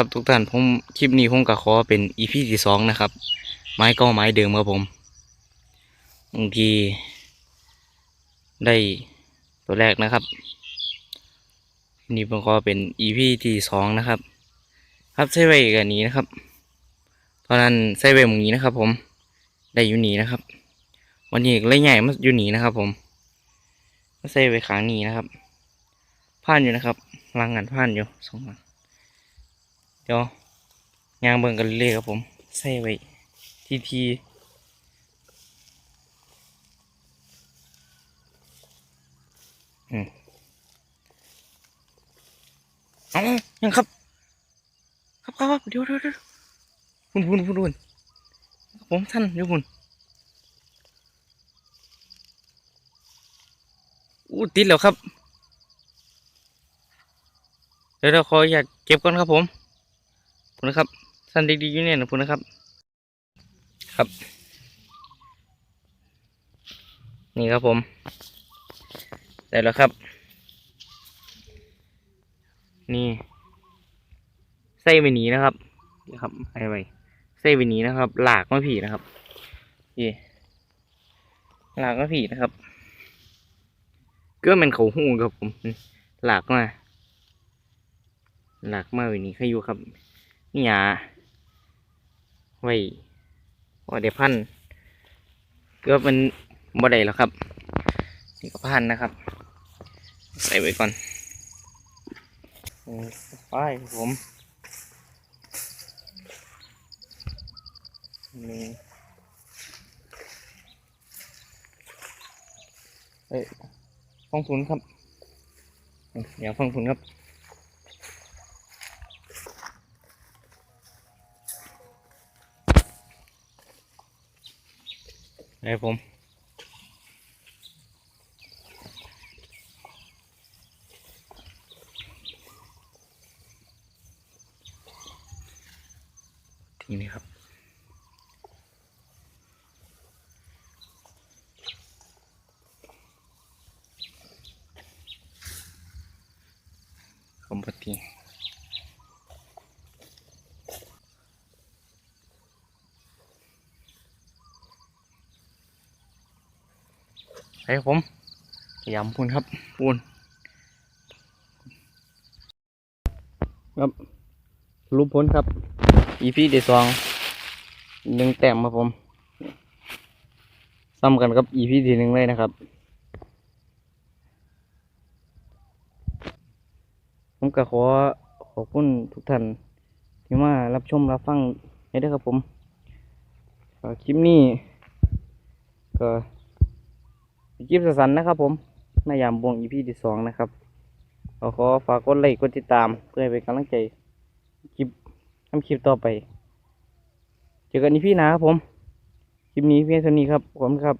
ครับทุกท่านผมคลิปนี้ผมก็ขอเป็นอีพีที่สองนะครับ ไม้ก็ไม้เดิมครับผมบางทีได้ตัวแรกนะครับ นี่ผมขอเป็นอีพีที่สองนะครับ ครับใส่ไว้กันนี้นะครับ ตอนนั้นใส่ไว้มงนี้นะครับ ผมได้อยู่นี่นะครับ วันนี้เลยใหญ่มาอยู่นี่นะครับ ผมมาใส่ไว้ขางนี้นะครับผ่านอยู่นะครับลังงานผ่านอยู่สองหลัง เดี๋ยวยางเบิ่งกันเรื่อยครับผมใส่ไว้ทีทีอืมเอายังครับ ครับครับเดี๋ยวเดี๋ยวเดี๋ยวพุ่นพุ่นพุ่นพุ่นผมท่านเดี๋ยวพุ่นอู้ติดแล้วครับเดี๋ยวเราขออยากเก็บก่อนครับผม พุ่นนะครับท่านดีๆอยู่เนี่ยนะพุ่นนะครับ ครับ นี่ครับผมได้แล้วครับ นี่ใส่ไปหนีนะครับนี่ครับไอ้ไว้ใส่ไปหนีนะครับ หลากไมาผีนะครับนี่หลากไมาผีนะครับก็เป็นเขาหูครับผม หลากมาหลากมาไว้นี่ใครอยู่ครับ หยาไว้ว่าเดี๋ยวพันก็มันบ่ได้แล้วครับนี่ก็พันนะครับ ใส่ไว้ก่อนไปผมนี่เอ้ยฟังฝุ่นครับ เดี๋ยวฟังฝุ่นครับ นี่ผม ทีนี่ครับผมปกติ ครับผมพยายามพูนครับพูนครับรูปพ้นครับอีพีเดซองหนึ่งแต้มครับผมซ้ำกันกับอีพีที่หนึ่งเลยนะครับ ผมก็ขอขอบคุณทุกท่านที่มารับชมรับฟังให้ด้วยครับผมก็คลิปนี้ก็ คลิปสั้นนะครับ ผมในยามบวงอีพีที่สองนะครับขอขอฝากกดไลค์กดติดตาม เพื่อให้เป็นกำลังใจคลิปทำคลิปต่อไป เจอกันอีพีหน้าครับผม คลิปนี้เพียงเท่านี้ครับผมครับ